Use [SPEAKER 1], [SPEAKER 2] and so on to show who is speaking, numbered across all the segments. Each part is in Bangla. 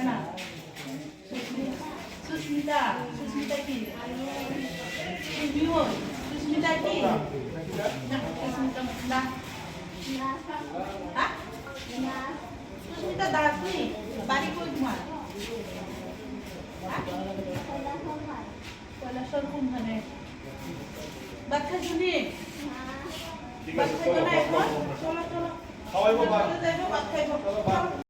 [SPEAKER 1] না সুস্মিতা সুস্মিতা কি সুস্মিতা কি না সুস্মিতা দাস তুই বাড়ি কই তোমার কৈলাসর কোনখানে বাচ্চা শুনি বাচ্চা এখন চলো চলো বাচ্চা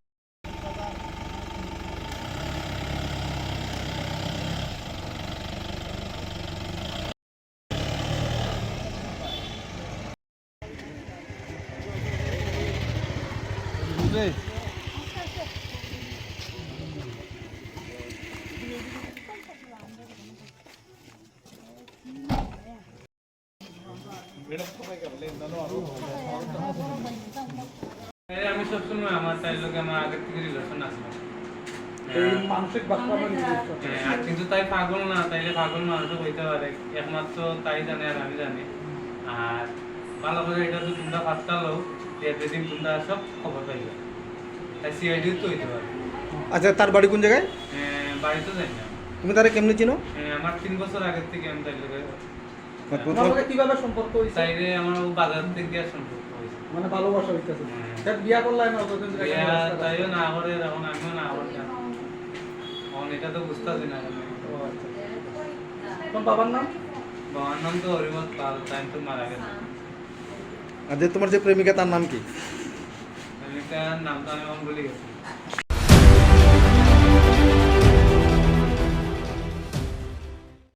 [SPEAKER 2] আমি সবসময় আমার তাই লোকে আমার আগের থেকে রিলেশন আছে।
[SPEAKER 3] এই মানসিক মানে
[SPEAKER 2] হ্যাঁ, আর কিন্তু তাই পাগল না তাইলে পাগল মানুষও হইতে পারে। একমাত্র তাই জানে আর আমি জানি। আর ভালো করে এটা তো তোমরা পাত্তালো যেদিন তোমরা সব খবর পাইবে। তাই সিআইডিও তো হইতে পারে।
[SPEAKER 4] আচ্ছা তার বাড়ি কোন জায়গায়?
[SPEAKER 2] হ্যাঁ, বাড়িতে যাই না।
[SPEAKER 4] তুমি তারা কেমনি চিনো?
[SPEAKER 2] আমার তিন বছর আগের থেকে আমি তাই লোকে
[SPEAKER 3] তোমার কীভাবে সম্পর্ক হইছে?
[SPEAKER 2] তাইলে আমার বাজার থেকে সম্পর্ক
[SPEAKER 3] মানে ভালোবাসা হইতেছে।
[SPEAKER 2] হ্যাঁ।
[SPEAKER 3] বিয়া করলাই না অতদিন?
[SPEAKER 2] তাইও না করে এখন আমিও না করে এখন এটা তো বুঝতেছি না
[SPEAKER 3] আচ্ছা। তোমার বাবার নাম?
[SPEAKER 2] বাবার নাম তো হরিমত পাল তাই তো মারা গেছে।
[SPEAKER 4] আর যে তোমার যে প্রেমিকা তার নাম কি?
[SPEAKER 2] প্রেমিকার নাম তো আমি এখন গেছি।